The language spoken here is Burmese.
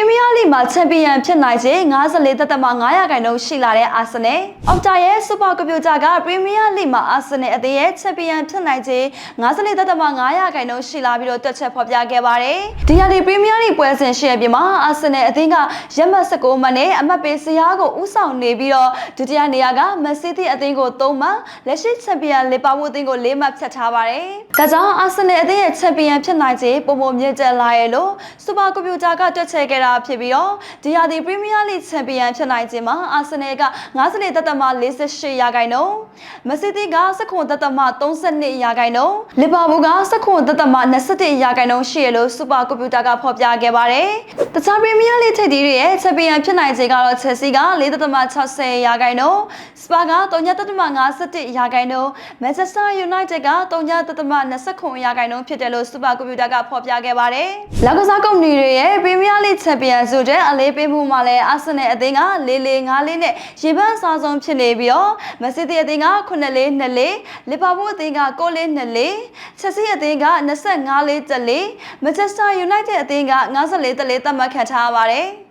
ရီးမီးယားလိမှာချန်ပီယံဖြစ်နိုင်ခြင်း54သက်သက်မှ900ခန့်နှုန်းရှိလာတဲ့အာဆင်နယ်။အောက်တာရဲ့စူပါကွန်ပျူတာကပရီးမီးယားလိမှာအာဆင်နယ်အသင်းရဲ့ချန်ပီယံဖြစ်နိုင်ခြင်း54သက်သက်မှ900ခန့်နှုန်းရှိလာပြီးတော့တွက်ချက်ဖော်ပြခဲ့ပါတယ်။ဒီဟာဒီပရီးမီးယားလိပွဲစဉ်ရှေ့အပြင်မှာအာဆင်နယ်အသင်းကရက်မှတ်19မှတ်နဲ့အမှတ်ပေးစရာကိုဥဆောင်နေပြီးတော့ဒုတိယနေရာကမန်စီးတီးအသင်းကို3မှတ်လက်ရှိချန်ပီယံလီဗာပူးအသင်းကို4မှတ်ဖြတ်ထားပါတယ်။ဒါကြောင့်အာဆင်နယ်အသင်းရဲ့ချန်ပီယံဖြစ်နိုင်ခြင်းပုံပုံမြင့်တက်လာရဲ့လို့စူပါကွန်ပျူတာကတွက်ချက်ခဲ့တာဖြစ်ပြီးတော့ဒီဟာဒီပရီးမီးယားလိချန်ပီယံဖြစ်နိုင်ခြင်းမှာအာဆင်နယ်က54သက်သက်မှ48ရာခိုင်နှုန်းမန်စီးတီးက19သက်သက်မှ32ရာခိုင်နှုန်းလီဗာပူးက19သက်သက်မှ21ရာခိုင်နှုန်းရှိရလို့စူပါကွန်ပျူတာကဖော်ပြခဲ့ပါတယ်။တခြားပရီးမီးယားလိထိပ်သီးတွေရဲ့ချန်ပီယံဖြစ်နိုင်ခြင်းကတော့ချက်စီက4သက်သက်မှ60ရာခိုင်နှုန်းစပါက3သက်သက်မှ51ရာခိုင်နှုန်းမန်ချက်စတာယူနိုက်တက်က3သက်သက်မှ29ရာခိုင်နှုန်းဖြစ်တယ်လို့စူပါကွန်ပျူတာကဖော်ပြခဲ့ပါတယ်။လောက်ကစားကုမ္ပဏီတွေရဲ့ပရီးမီးယားလိချန်ပီယံဆုတဲ့အလေးပေးမှုမှာလည်းအာဆင်နယ်အသင်းက၄၄၅လေးနဲ့ရေပန်းအစားဆုံးဖြစ်နေပြီးတော့မန်စီးတီးအသင်းက9လေး2လေးလီဗာပူးအသင်းက9လေး2လေးချက်စီအသင်းက25လေး1လေးမန်ချက်စတာယူနိုက်တက်အသင်းက54လေးတက်မှတ်ခံထားရပါတယ်။